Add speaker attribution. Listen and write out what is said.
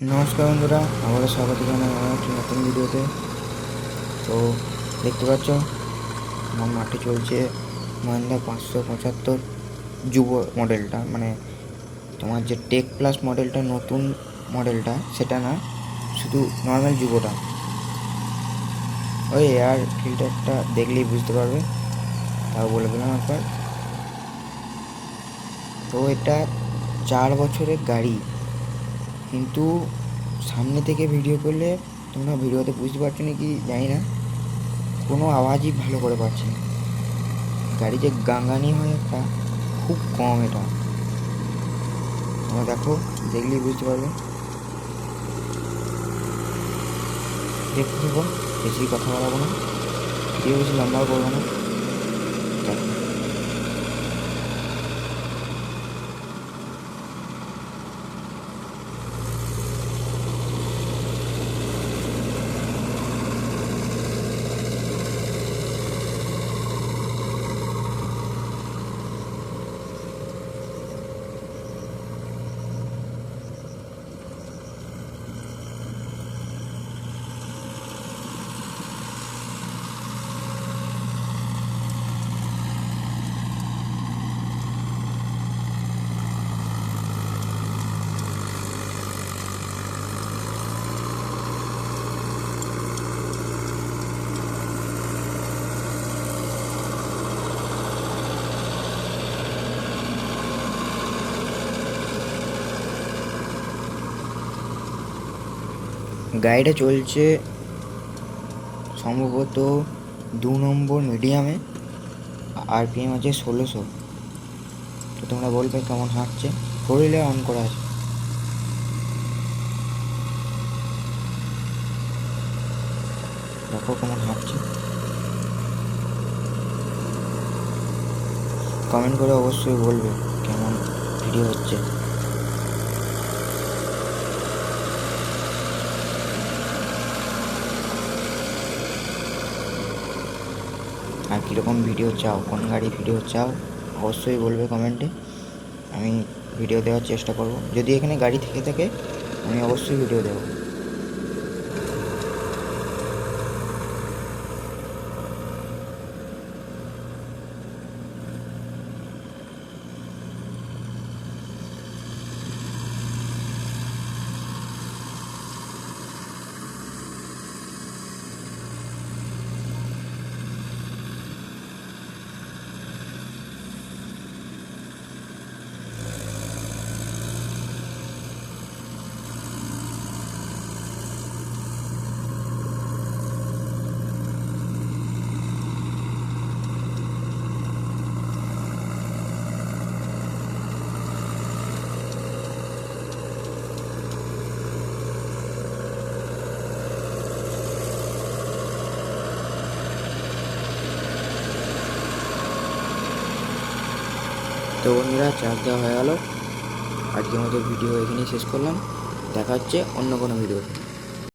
Speaker 1: নমস্কার বন্ধুরা, আমাদের স্বাগত জানাই আমার একটি নতুন ভিডিওতে। তো দেখতে পাচ্ছ, আমার মাঠে চলছে মহিন্দা পাঁচশো পঁচাত্তর যুব মডেলটা মানে তোমার যে টেক প্লাস মডেলটা, নতুন মডেলটা, সেটা না, শুধু নর্মাল যুবটা। ওই এয়ার ফিল্টারটা দেখলেই বুঝতে পারবে, তাও বলে দিলাম একবার। তো এটা চার বছরের গাড়ি। কিন্তু সামনে থেকে ভিডিও করলে তোমরা ভিডিওতে বুঝতে পারছ না কি জানি না, কোনো আওয়াজই ভালো করে পাচ্ছি না। গাড়ি যে গাঙ্গানি হয় একটা, খুব কম এটা। তোমরা দেখো, দেখলেই বুঝতে পারবে। দেখতে থাকো, বেশি কথা বলাবো না। ভিডিও বেশি লম্বাও করব না। গাড়িটা চলছে সম্ভবত দু নম্বর মিডিয়ামে আরপিএম আছে ষোলোশো। তো তোমরা বলবে কেমন হাঁটছে? ফোর হুইলার অন করা আছে। দেখো কেমন হাঁটছে। কমেন্ট করে অবশ্যই বলবে কেমন ভিডিও হচ্ছে। আর কীরকম ভিডিও চাও, কোন গাড়ি ভিডিও চাও, অবশ্যই বলবে কমেন্টে। আমি ভিডিও দেওয়ার চেষ্টা করব। যদি এখানে গাড়ি থেকে থাকে, আমি অবশ্যই ভিডিও দেবো। তো বন্ধুরা, চার্জ দেওয়া হয়ে গেল। আজকের মতো ভিডিও এখানেই শেষ করলাম। দেখা হচ্ছে অন্য কোনো ভিডিওতে।